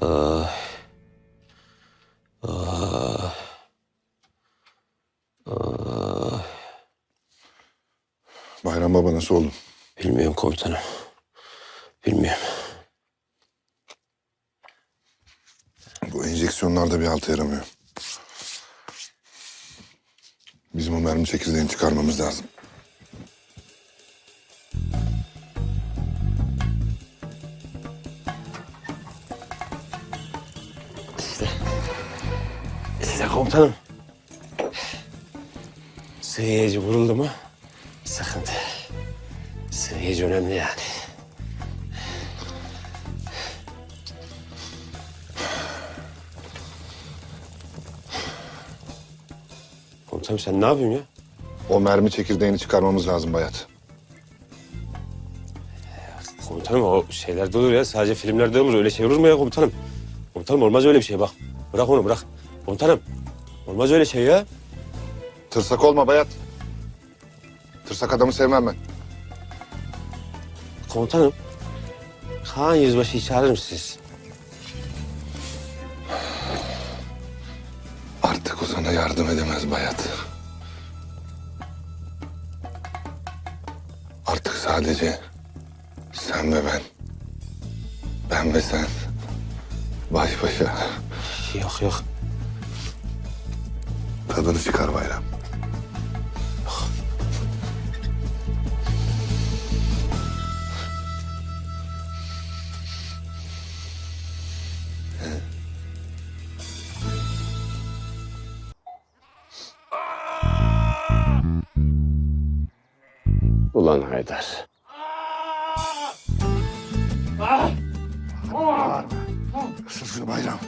Ah. Ah. Ah. Bayram Baba nasıl oldu? Bilmiyorum komutanım. Bilmiyorum. Bu enjeksiyonlar da bir halta yaramıyor. Bizim o mermi çekirdeğini çıkarmamız lazım. Komutanım. Sığıyıcı vuruldu mu sıkıntı. Sığıyıcı önemli yani. Komutanım sen ne yapıyorsun ya? O mermi çekirdeğini çıkarmamız lazım Bayat. Komutanım o şeylerde olur ya. Sadece filmlerde olur. Öyle şey olur mu ya komutanım? Komutanım olmaz öyle bir şey bak. Bırak onu bırak. Komutanım olmaz öyle şey ya. Tırsak olma Bayat. Tırsak adamı sevmem ben. Komutanım. Kaan Yüzbaşı'yı çağırır mısınız? Artık o sana yardım edemez Bayat. Artık sadece sen ve ben. Ben ve sen. Baş başa. Yok yok. Tadını çıkar Bayram. Ulan Haydar. Isır Bayram.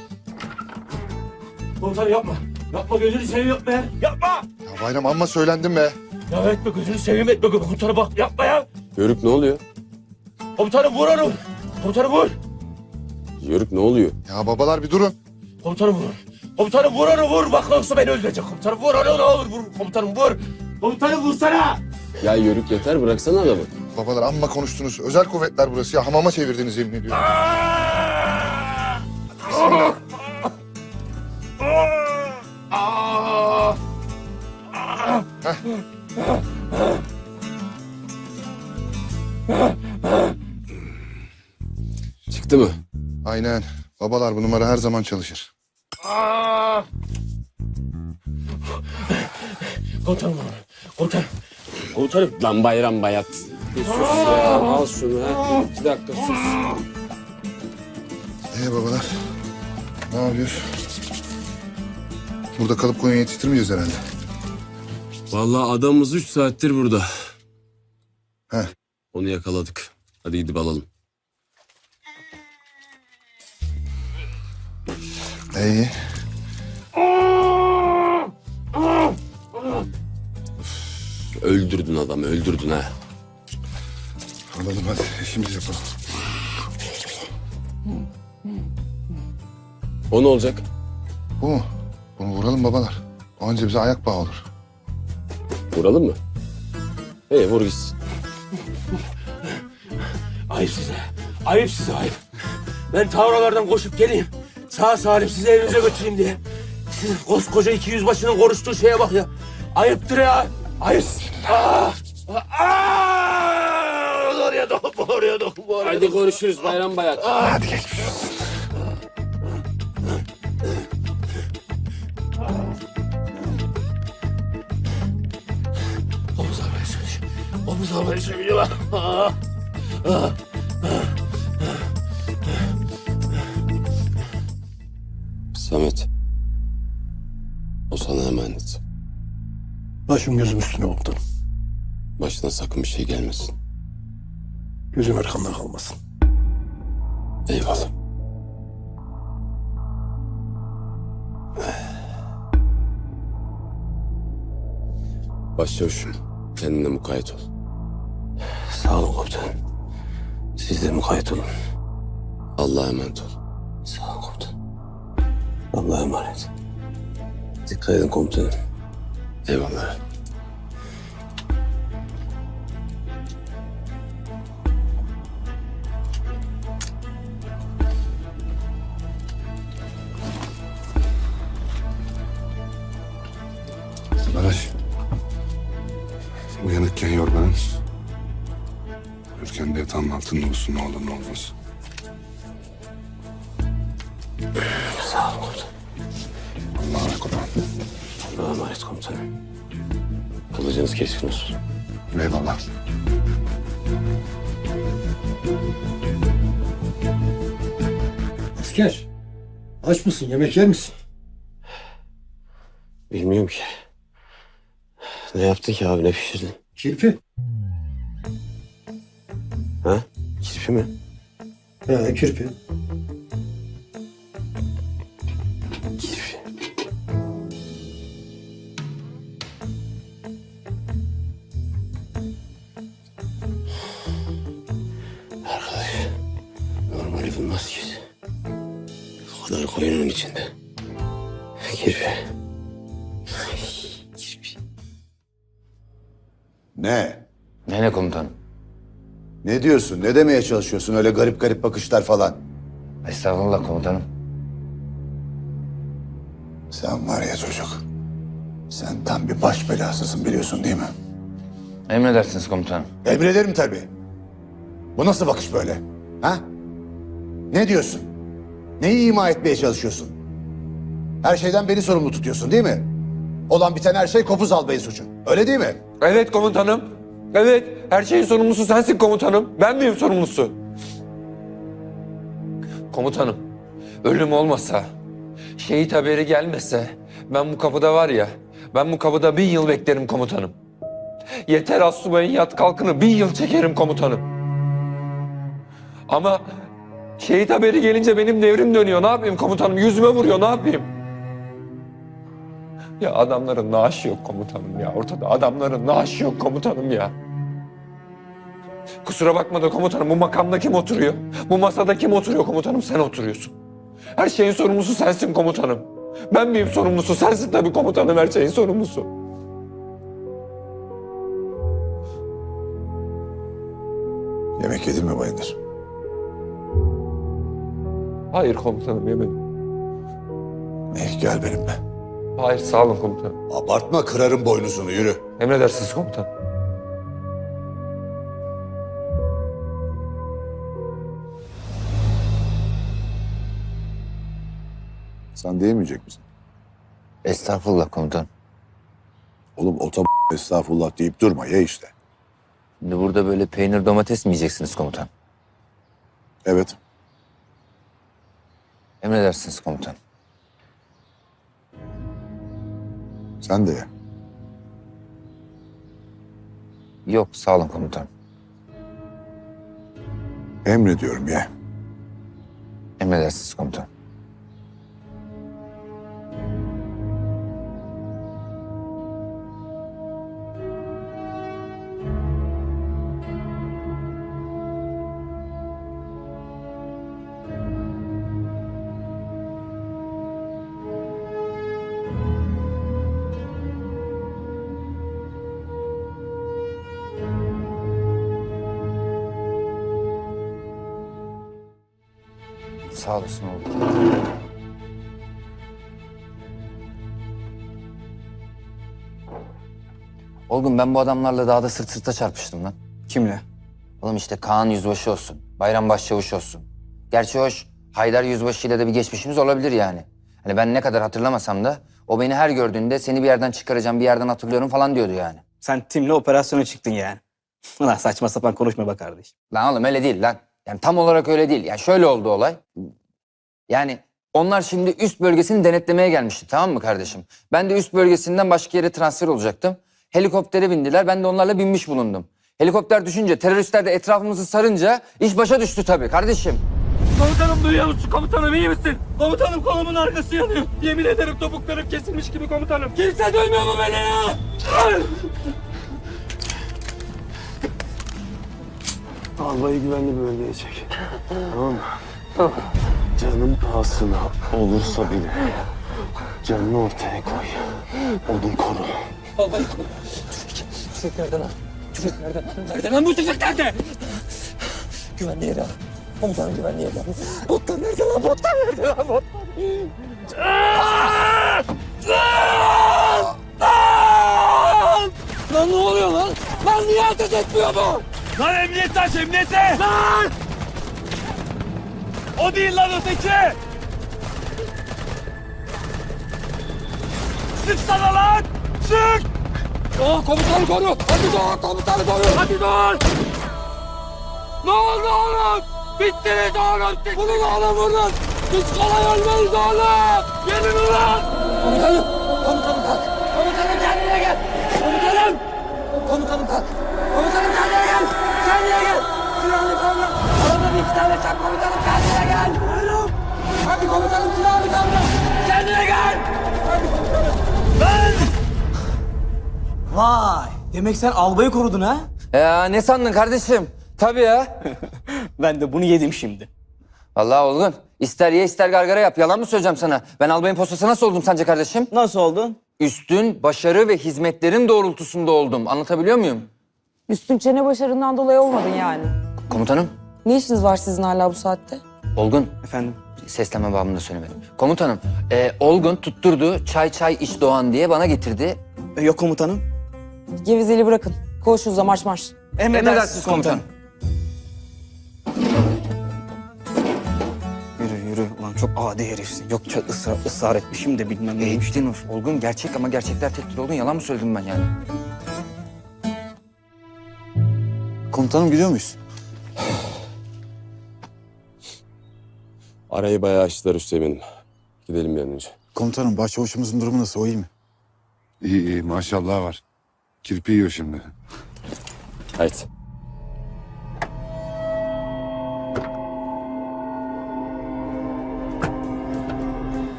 Komutanım yapma. Yapma gözünü seveyim yapma ya. Yapma. Ya Bayram amma söylendin be. Ya etme gözünü seveyim etme. Komutanım bak yapma ya. Yörük ne oluyor? Komutanım vur onu. Komutanım vur. Yörük ne oluyor? Ya babalar bir durun. Komutanım vur. Komutanım vur onu vur. Bak yoksa beni öldürecek. Komutanım vur onu ne olur vur. Komutanım vur. Komutanım vursana. Ya Yörük yeter bıraksana adamı. Babalar amma konuştunuz. Özel kuvvetler burası ya. Hamama çevirdiniz yemin ediyorum. Aa! Çıktı mı? Aynen. Babalar bu numara her zaman çalışır. Ah! Komutanım vur. Komutanım. Komutanım. Lan bayram bayat. Bir sus ya. Al şunu ha. İki dakika sus. Ee babalar. Ne yapıyoruz? Burada kalıp koyun yetiştirmeyeceğiz herhalde. Vallahi adamımız üç saattir burada. Heh. Onu yakaladık. Hadi gidip alalım. İyi. Öldürdün adamı öldürdün ha. Alalım hadi. İşimizi yapalım. O ne olacak? Bu mu? Bunu vuralım babalar. O Anca bize ayak bağı olur. Vuralım mı? Hey vur gitsin. Ayıp size. Ayıp size ayıp. Ben tavralardan koşup geleyim. Sağ salim sizi evinize götüreyim diye. Siz koskoca iki yüzbaşının konuştuğu şeye bak ya. Ayıptır ya. Ayıp. Aa! Aa! Oraya dokunma, oraya dokunma, oraya Hadi görüşürüz bayram bayat. Hadi geç. Omuz Çalışıyor. Aa! Samet. O sana emanet. Başım gözüm üstüne komutanım. Başına sakın bir şey gelmesin. Gözüm arkamda kalmasın. Eyvallah. Başçavuşum, kendine mukayyet ol. Sağ olun komutanım. Siz de mukayyet olun. Allah'a emanet ol. Sağ olun komutanım. Allah'a emanet. Dikkat edin komutanım. Eyvallah. Altında olsun ne olur ne olmaz. Sağ ol komutanım. Allah'a emanet komutanım. Allah'a emanet komutanım. Kılıcınız keskin olsun. Eyvallah. Asker. Aç mısın? Yemek yer misin? Bilmiyorum ki. Ne yaptın ki abi ne pişirdin? Kirpi. Ha? Kirpi mi? He kirpi. Kirpi. Arkadaş, normali bulmaz ki. O kadar koyunun içinde. Kirpi. Kirpi. Ne? Ne ne komutanım? Ne diyorsun? Ne demeye çalışıyorsun? Öyle garip garip bakışlar falan. Estağfurullah komutanım. Sen var ya çocuk. Sen tam bir baş belasısın biliyorsun değil mi? Emredersiniz komutanım. Emrederim tabii. Bu nasıl bakış böyle? Ha? Ne diyorsun? Neyi ima etmeye çalışıyorsun? Her şeyden beni sorumlu tutuyorsun değil mi? Olan biten her şey Kopuz Albay'ın suçu. Öyle değil mi? Evet komutanım. Evet, her şeyin sorumlusu sensin komutanım. Ben miyim sorumlusu? Komutanım, ölüm olmasa, şehit haberi gelmese, ben bu kapıda var ya, ben bu kapıda bin yıl beklerim komutanım. Yeter Asubay'ın yat kalkını bin yıl çekerim komutanım. Ama şehit haberi gelince benim devrim dönüyor. Ne yapayım komutanım? Yüzüme vuruyor. Ne yapayım? Ya adamların naaşı yok komutanım ya. Ortada adamların naaşı yok komutanım ya. Kusura bakma da komutanım bu makamda kim oturuyor? Bu masada kim oturuyor komutanım? Sen oturuyorsun. Her şeyin sorumlusu sensin komutanım. Ben miyim sorumlusu? Sensin tabii komutanım her şeyin sorumlusu. Yemek yedin mi Bayındır? Hayır komutanım yemedim. Eh gel benimle. Hayır sağ olun komutanım. Abartma kırarım boynuzunu yürü. Emredersiniz komutanım. Sen diyemeyecek misin? Estağfurullah komutanım. Oğlum ota estağfurullah deyip durma ye işte. Şimdi burada böyle peynir domates mi yiyeceksiniz komutan? Evet. Emredersiniz komutan. Sen de ye. Yok sağ olun komutan. Emrediyorum ye. Emredersiniz komutan. Sağ olasın oğlum. Oğlum ben bu adamlarla dağda sırt sırta çarpıştım lan. Kimle? Oğlum işte Kaan Yüzbaşı olsun, Bayram Başçavuş olsun. Gerçi hoş, Haydar Yüzbaşı ile de bir geçmişimiz olabilir yani. Hani ben ne kadar hatırlamasam da o beni her gördüğünde seni bir yerden çıkaracağım, bir yerden hatırlıyorum falan diyordu yani. Sen timle operasyona çıktın yani. Ulan saçma sapan konuşma be kardeş. Lan oğlum öyle değil lan. Yani tam olarak öyle değil. Yani şöyle oldu olay. Yani onlar şimdi üst bölgesini denetlemeye gelmişti tamam mı kardeşim? Ben de üst bölgesinden başka yere transfer olacaktım. Helikoptere bindiler. Ben de onlarla binmiş bulundum. Helikopter düşünce, teröristler de etrafımızı sarınca iş başa düştü tabii kardeşim. Komutanım duyuyor musun? Komutanım iyi misin? Komutanım kolumun arkası yanıyor. Yemin ederim topuklarım kesilmiş gibi komutanım. Kimse duymuyor mu beni ya? Albayı güvenli bir bölgeye çek. Tamam mı? Canım pahasına olursa bile canını ortaya koy. Odun koru. Tüfek nerede lan? Tüfek nerede? Nerede lan bu tüfek nerede? Güvenli yere al. Komutanım güvenli yere al. Botlar nerede lan? Botlar nerede lan? Botlar. Lan ne oluyor lan? Lan niye ateş etmiyor bu? Lan emniyet taş emniyete! Lan! O değil lan öteki! Sıksana lan! Sık! Aa komutanı koru! Hadi dur komutanı koru! Hadi dur! Ne oldu oğlum? Bittiniz oğlum! Bulun oğlum buradan! Biz kolay ölmeyiz oğlum! Gelin ulan! Komutanım! Komutanım kalk! Komutanım kendine gel! Komutanım! Komutanım kalk! Komutanım kendine! Kendine gel! Silahlı kavra! Arada bir iki tane çak komutanım kendine gel! Buyurun! Hadi komutanım silahlı kavra! Kendine gel! Hadi komutanım! Ben! Vay. Demek sen albayı korudun ha? Ya ne sandın kardeşim? Tabii ya. Ben de bunu yedim şimdi. Vallahi Olgun. ister ye ister gargara yap. Yalan mı söyleyeceğim sana? Ben albayın postası nasıl oldum sence kardeşim? Nasıl oldun? Üstün, başarı ve hizmetlerin doğrultusunda oldum. Anlatabiliyor muyum? Üstün çene başarından dolayı olmadın yani. Komutanım. Ne işiniz var sizin hala bu saatte? Olgun. Efendim? Seslenme babında söylemedim. Komutanım. E, Olgun tutturdu çay çay iç Doğan diye bana getirdi. E, Yok komutanım. Gevezeli bırakın. Koğuşunuza marş marş. Emredersiniz komutanım. Yürü yürü. Ulan çok adi herifsin. Yok çok ısrar, ısrar etmişim de bilmem neymiş. Eğittin Olgun gerçek ama gerçekler tektir Olgun. Yalan mı söyledim ben yani? Komutanım gidiyor muyuz? Arayı bayağı açtılar Üsteğmen'im. Gidelim bir an önce. Komutanım başçavuşumuzun durumu nasıl o iyi mi? İyi iyi maşallah var. Kirpi yiyor şimdi. Haydi.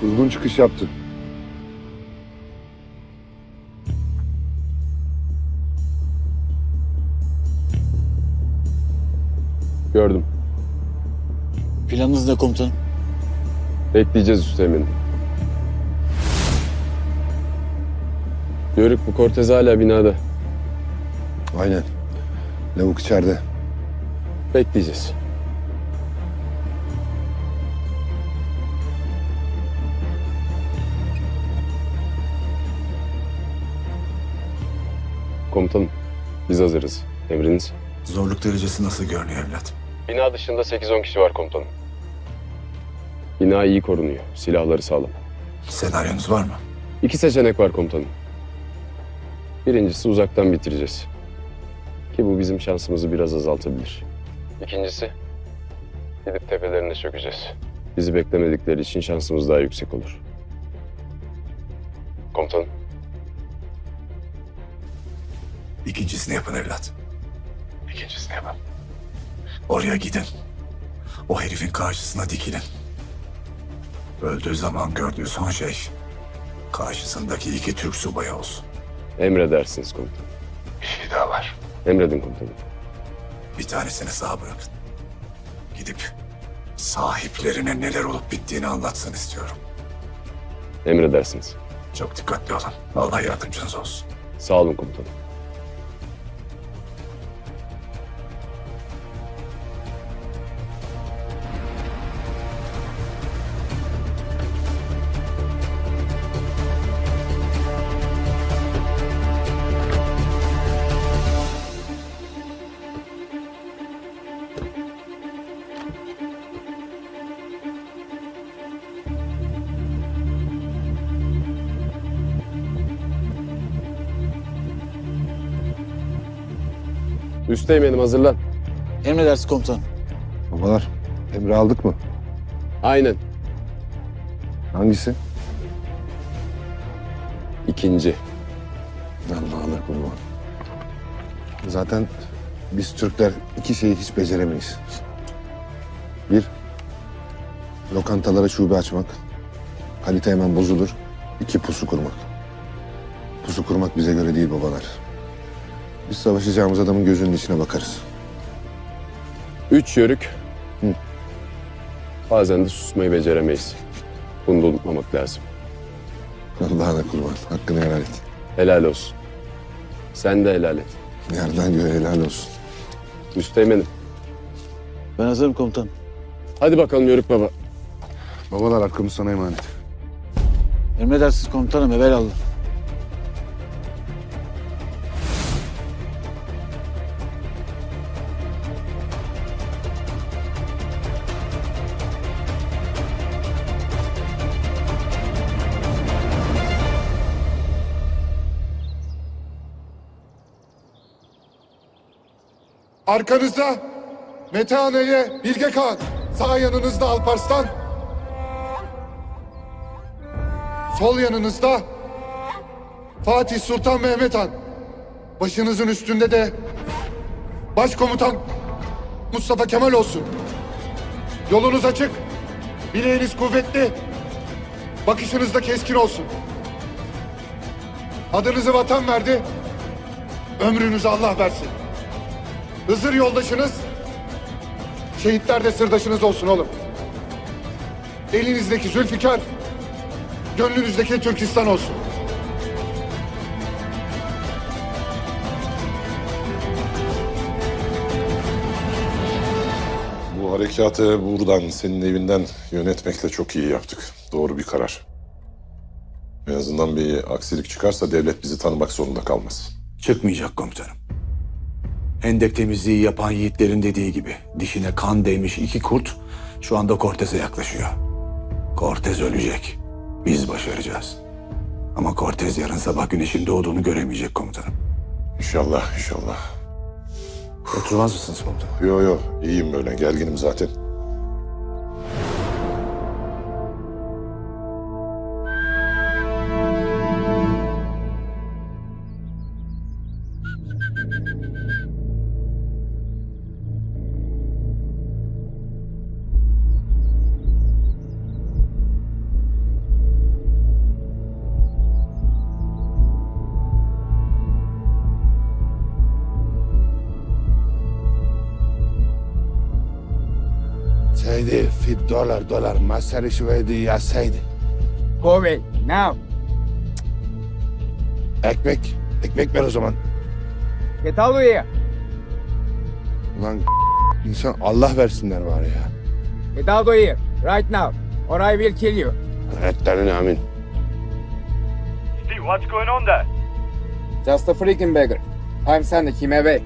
Kuzgun çıkış yaptı. Gördüm. Planınız ne komutanım? Bekleyeceğiz Üsteğmen'im. Yörük bu Cortez hala binada. Aynen. Lavuk içeride. Bekleyeceğiz. Komutanım, biz hazırız. Emriniz? Zorluk derecesi nasıl görünüyor evlat? Bina dışında 8-10 kişi var komutanım. Bina iyi korunuyor. Silahları sağlam. Senaryonuz var mı? İki seçenek var komutanım. Birincisi uzaktan bitireceğiz. Ki bu bizim şansımızı biraz azaltabilir. İkincisi gidip tepelerine çökeceğiz. Bizi beklemedikleri için şansımız daha yüksek olur. Komutanım. İkincisini yapın evlat. İkincisini yapın. Oraya gidin. O herifin karşısına dikilin. Öldüğü zaman gördüğü son şey karşısındaki iki Türk subayı olsun. Emredersiniz komutanım. Bir şey daha var. Emredin komutanım. Bir tanesini sağ bırakın. Gidip sahiplerine neler olup bittiğini anlatsın istiyorum. Emredersiniz. Çok dikkatli olun. Allah yardımcınız olsun. Sağ olun komutanım. Üsteğmenim hazırlan. Emredersiniz komutanım. Babalar, emri aldık mı? Aynen. Hangisi? İkinci. Allah'ına kurban. Zaten biz Türkler iki şeyi hiç beceremeyiz. Bir, lokantalara şube açmak. Kalite hemen bozulur. İki, pusu kurmak. Pusu kurmak bize göre değil babalar. Biz savaşacağımız adamın gözünün içine bakarız. Üç yörük. Hı. Bazen de susmayı beceremeyiz. Bunu da unutmamak lazım. Allah'ına kurban. Hakkını helal et. Helal olsun. Sen de helal et. Yerden göğe helal olsun. Üsteğmenim. Ben hazırım komutanım. Hadi bakalım Yörük Baba. Babalar arkamız sana emanet. Emredersiniz komutanım evelallah. Arkanızda Mete Ana'ya Bilge Kağan. Sağ yanınızda Alparslan. Sol yanınızda Fatih Sultan Mehmet Han. Başınızın üstünde de Başkomutan Mustafa Kemal olsun. Yolunuz açık. Bileğiniz kuvvetli. Bakışınız da keskin olsun. Adınızı vatan verdi. Ömrünüzü Allah versin. Hızır yoldaşınız, şehitler de sırdaşınız olsun oğlum. Elinizdeki Zülfikar, gönlünüzdeki Türkistan olsun. Bu harekatı buradan, senin evinden yönetmekle çok iyi yaptık. Doğru bir karar. En azından bir aksilik çıkarsa devlet bizi tanımak zorunda kalmaz. Çıkmayacak komutanım. Hendek temizliği yapan yiğitlerin dediği gibi dişine kan değmiş iki kurt şu anda Cortez'e yaklaşıyor. Cortez ölecek. Biz başaracağız. Ama Cortez yarın sabah güneşin doğduğunu göremeyecek komutanım. İnşallah, inşallah. Oturmaz mısınız komutanım? Yo yo, iyiyim böyle. Gerginim zaten. Dolar dolar, masarı şüveydi ya Seydi. Kovey, now. Ekmek, ekmek ver o zaman. Get out of here. Ulan insan Allah versinler var ya. Get out of here. Right now. Or I will kill you. Etlerin amin. Just a freaking beggar. I'm sending him away.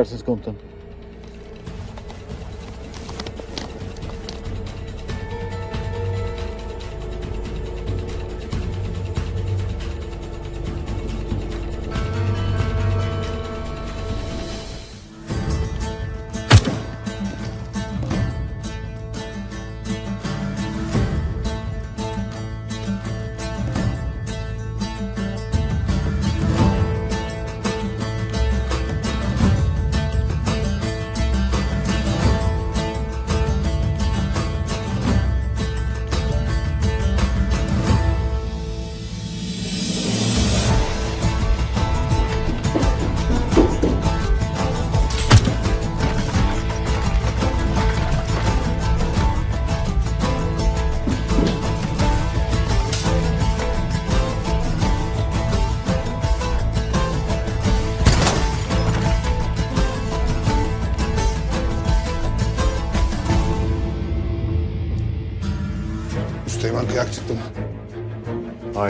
Emredersiniz komutanım.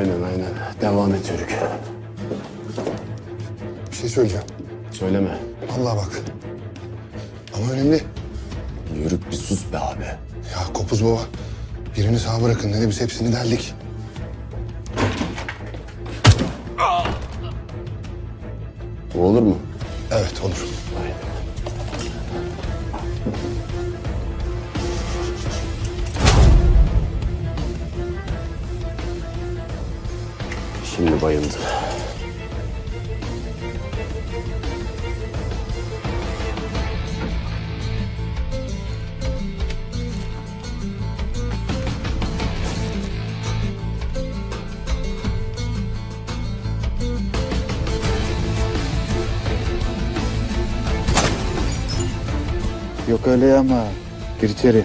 Aynen aynen. Devam et Yörük. Bir şey söyleyeceğim. Söyleme. Allah bak. Ama önemli. Yörük bir sus be abi. Ya Kopuz Baba birini sağ bırakın dedi biz hepsini deldik. Bu olur mu? Evet olur. Şimdi bayıldı. Yok öyle ama. Gir içeri.